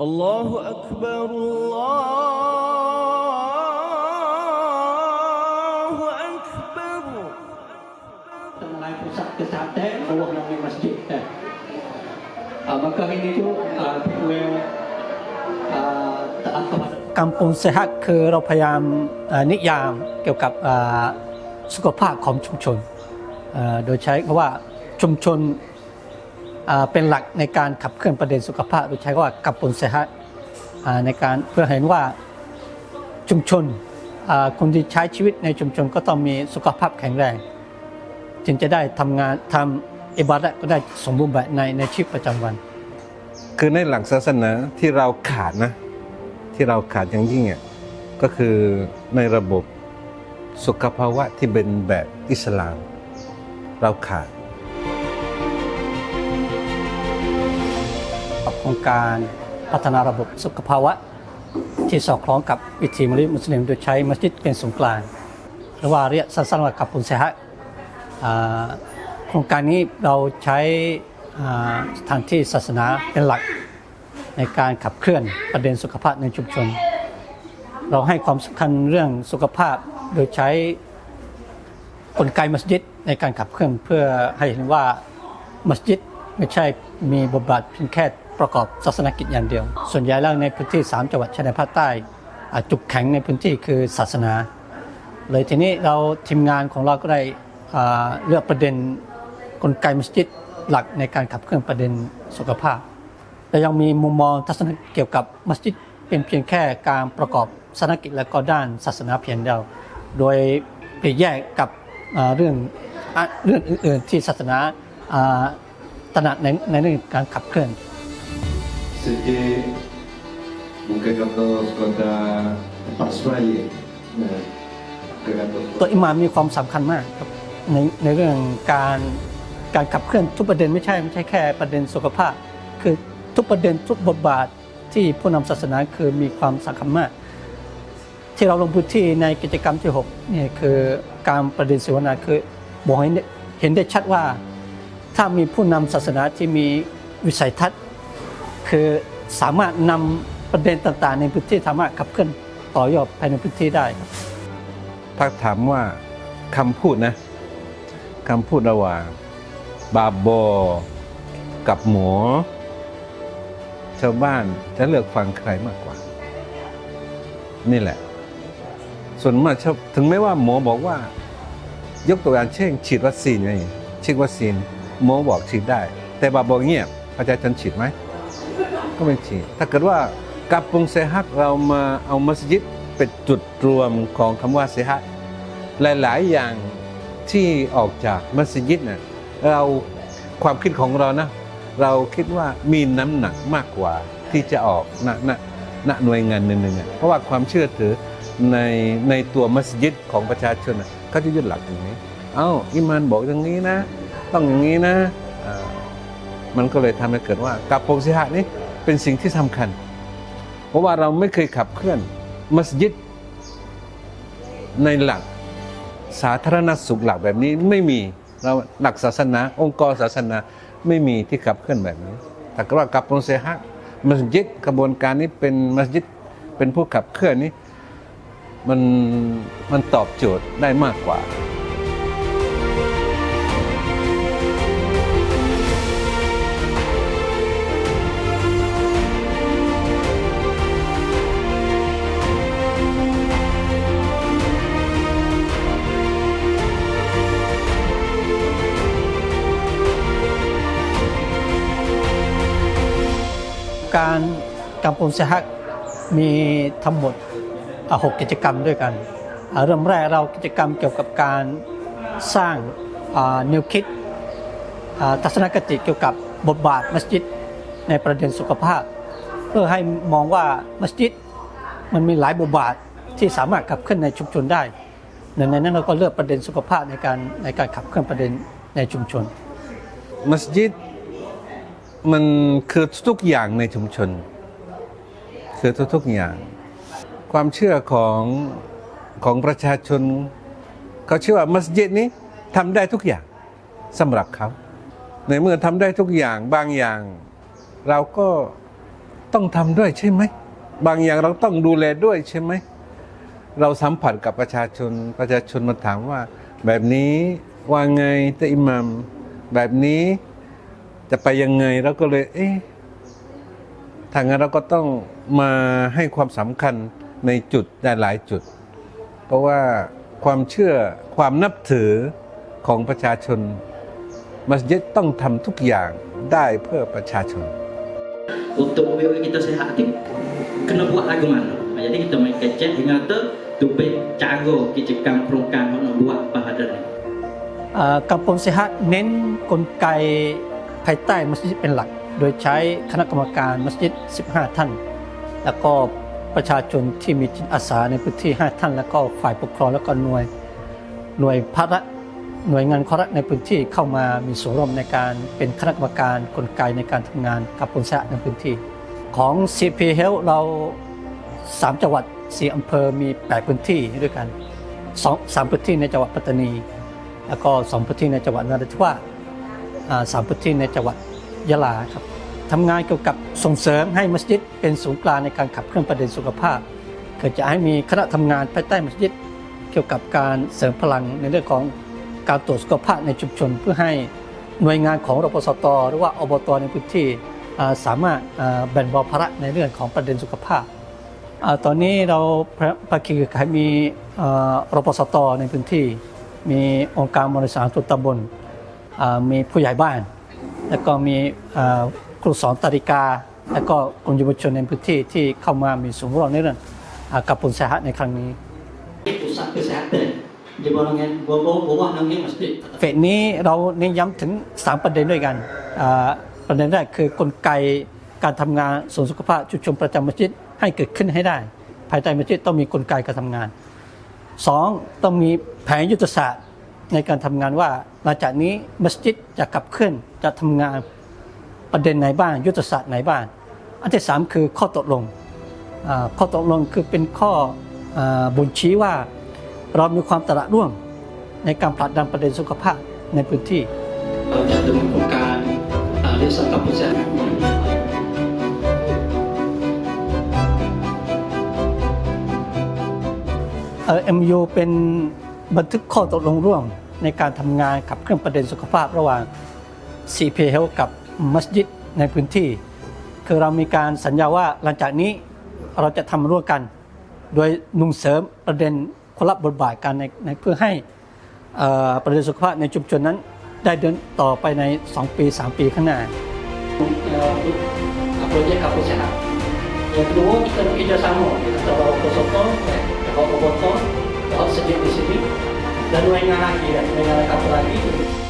الله أكبر الله أكبر mengenai pusat kesehatan ruang yang masjid eh. Uh, maka ini tu uh, gue uh, taat kepada กัมพูเซฮักคือเราพยายามเอ่อนิยามเกี่ยวกับเอ่อสุขภาพของชุมชนเอ่อโดยใช้คำว่าชุมชน เป็นหลักในการขับเคลื่อนประเด็นสุขภาพโดยใช้ว่ากัมพูเซฮักอ่าในการเพื่อเห็นว่าชุมชนคนที่ใช้ชีวิตในชุมชนก็ต้องมีสุขภาพแข็งแรง จึงจะได้ทำงานทำอิบาดะก็ได้สมบูรณ์แบบในในชีวิตประจำวัน คือในหลักศาสนาที่เราขาดนะ ที่เราขาดอย่างยิ่งอะก็คือในระบบสุขภาวะที่เป็นแบบอิสลาม เราขาด รงการพัฒนาระบบสุขภาวะ ที่สอดคล้องกับวิถีมนุษย์มุสลิมโดยใช้มัสยิดเป็นศูนย์กลางหรือว่าเรียกสั้นๆว่ากับปุนเซฮะโครงการนี้เราใช้สถานที่ศาสนาเป็นหลักในการขับเคลื่อนประเด็นสุขภาพในชุมชน เราให้ความสำคัญเรื่องสุขภาพโดยใช้กลไกมัสยิดในการขับเคลื่อนเพื่อให้เห็นว่ามัสยิดไม่ใช่มีบทบาทเพียงแค่ ประกอบศาสนกิจอย่างเดียว ส่วนใหญ่แล้วในพื้นที่ 3 จังหวัดชายแดนภาคใต้จุดแข็งในพื้นที่คือศาสนา เลยทีนี้เราทีมงานของเราก็ได้เลือกประเด็นกลไกมัสยิดหลักในการขับเคลื่อนประเด็นสุขภาพ และยังมีมุมมองทัศนะเกี่ยวกับมัสยิดเป็นเพียงแค่การประกอบศาสนกิจและก็ด้านศาสนาเพียงเดียว โดยปลีกแยกกับเรื่องเรื่องอื่นๆที่ศาสนาอ่าตระหนักในในเรื่องการขับเคลื่อน C'était mungkin kata kata Pak Suraya. Nah, kata ตัวอิหม่ามมีความสำคัญมากครับในในเรื่องการการขับเคลื่อนทุกประเด็นไม่ใช่ไม่ใช่แค่ประเด็นสุขภาพ คือทุกประเด็นทุกบทบาทที่ผู้นำศาสนาคือมีความสำคัญมาก ที่เราลงพื้นที่ในกิจกรรมที่6เนี่ยคือการประเด็นเสวนาคือบอกให้เห็นได้ชัดว่า ถ้ามีผู้นำศาสนาที่มีวิสัยทัศน์ คือสามารถนำประเด็นต่างๆ ในพื้นที่สามารถขับเคลื่อนต่อยอดภายในพื้นที่ได้ครับถ้าถามว่าคำพูดนะคำพูดระหว่างบาบอกับหมอชาวบ้านจะเลือกฟังใครมากกว่า นี่แหละ ส่วนมากถึงแม้ว่าหมอบอกว่า ยกตัวอย่างเช่น ฉีดวัคซีนไงฉีดวัคซีนหมอบอกฉีดได้ แต่บาบอกเงียบประชาชนฉีดไหม ก็ไม่ฉีดถ้าเกิดว่ากับปรุงเซฮักเรามาเอามัสยิดเป็นจุดรวมของคำว่าเซฮักหลายๆอย่างที่ออกจากมัสยิดน่ะเราความคิดของเรานะเราคิดว่ามีน้ำหนักมากกว่าที่จะออกณณณหน่วยงานหนึ่งๆเพราะว่าความเชื่อถือในในตัวมัสยิดของประชาชนน่ะเขาจะยึดหลักอย่างนี้ เอ้าอิมานบอกอย่างนี้นะ ต้องอย่างนี้นะมันก็เลยทำให้เกิดว่ากับปรุงเซฮักนี้ เป็นสิ่งที่สำคัญ เพราะว่าเราไม่เคยขับเคลื่อนมัสยิดในหลักสาธารณสุขหลักแบบนี้ไม่มีเราหลักศาสนา องค์กรศาสนาไม่มีที่ขับเคลื่อนแบบนี้ แต่ก็ว่ากับปรุงเซฮักมัสยิดกระบวนการนี้เป็นมัสยิดเป็นผู้ขับเคลื่อนนี้มันมันตอบโจทย์ได้มากกว่า การกัมพูชามีทั้งหมดหกกิจกรรมด้วยกัน เริ่มแรกเรากิจกรรมเกี่ยวกับการสร้างแนวคิดทัศนคติเกี่ยวกับบทบาทมัสยิดในประเด็นสุขภาพ เพื่อให้มองว่ามัสยิดมันมีหลายบทบาทที่สามารถขับเคลื่อนในชุมชนได้ในนั้นเราก็เลือกประเด็นสุขภาพในการในการขับเคลื่อนประเด็นในชุมชน มัสยิด มันคือทุกอย่างในชุมชน คือทุกๆอย่าง ความเชื่อของของประชาชน เขาเชื่อว่ามัสยิดนี้ทำได้ทุกอย่างสำหรับเขาในเมื่อทำได้ทุกอย่างบางอย่าง เราก็ต้องทำด้วยใช่ไหมบางอย่างเราต้องดูแลด้วยใช่ไหมเราสัมผัสกับประชาชนประชาชนมาถามว่า แบบนี้ว่าไงตะอิหมัมแบบนี้ จะไปยังไงเราก็เลย เอ๊ะถ้างั้นเราก็ต้องมาให้ความสำคัญในจุดได้หลายจุด เพราะว่าความเชื่อความนับถือของประชาชน มัสยิดต้องทำทุกอย่างได้เพื่อประชาชน untuk mobil kita sihat ni kena buat lagu mana Ha, jadi kita main kecek hingga tu tu be cara kita kam perungkan nak buat pada ni เอ่อกัม ภายใต้มัสยิดเป็นหลัก โดยใช้คณะกรรมการมัสยิด 15 ท่าน แล้วก็ประชาชนที่มีจิตอาสาในพื้นที่ 5 ท่าน แล้วก็ฝ่ายปกครองแล้วก็หน่วยหน่วยพระรหน่วยงานขอรัฐในพื้นที่เข้ามามีส่วนร่วมในการเป็นคณะกรรมการกลไกในการทำงานกับพลเซฮะในพื้นที่ ของ CP Health เรา 3 จังหวัด 4 อำเภอมี 8 พื้นที่ด้วยกันสองสามพื้นที่ในจังหวัดปัตตานี แล้วก็สองพื้นที่ในจังหวัดนราธิวาสอ่า สามพื้นที่ในจังหวัดยะลาครับทำงานเกี่ยวกับส่งเสริมให้มัสยิดเป็นศูนย์กลางในการขับเคลื่อนประเด็นสุขภาพเกิดจะให้มีคณะทำงานภายใต้มัสยิดเกี่ยวกับการเสริมพลังในเรื่องของการตรวจสุขภาพในชุมชน เพื่อให้หน่วยงานของรปสตหรือว่าอบตในพื้นที่สามารถแบ่งเบาภาระในเรื่องของประเด็นสุขภาพตอนนี้เราภาคีเครือข่ายมีรปสตในพื้นที่ มีองค์การบริหารส่วนตำบล มีผู้ใหญ่บ้าน แล้วก็มีครูสอนตริกา แล้วก็กลุ่มเยาวชนในพื้นที่ที่เข้ามามีส่วนร่วมในเรื่องกับผลสหะในครั้งนี้ เฟสนี้เราเน้นย้ำถึง 3 ประเด็นด้วยกัน ประเด็นแรกคือกลไกการทำงานส่วนสุขภาพชุมชนประจำมัสยิดให้เกิดขึ้นให้ได้ ภายใต้มัสยิดต้องมีกลไกการทำงานสองต้องมีแผนยุทธศาสตร์ในการทำงานว่า หลังจากนี้มัสยิดจะขับเคลื่อนจะทำงานประเด็นไหนบ้าง ยุทธศาสตร์ไหนบ้าง อันที่สามคือข้อตกลงอ่าข้อตกลงคือเป็นข้ออาบ่งชี้ว่าเรามีความตระร่วมในการผลักดันประเด็นสุขภาพในพื้นที่ jatuh mengumumkan uh, desa kampung sehat เอ่อ MU เป็นบันทึกข้อตกลงร่วม ในการทำงานขับเคลื่อนประเด็นสุขภาพระหว่าง CP Health กับมัสยิดในพื้นที่ คือเรามีการสัญญาว่าหลังจากนี้เราจะทำร่วมกัน โดยนุ่งเสริมประเด็นคนละบบทบาทกันในในเพื่อให้ประเด็นสุขภาพในชุมชนนั้นได้เดินต่อไปใน 2 ปี 3 ปีข้างหน้า uh, projek kampusnya. yang kedua kita bekerjasama kita tahu foto, tahu foto, tahu sejak di sini dan nuangan lagi dan nuangan kapal lagi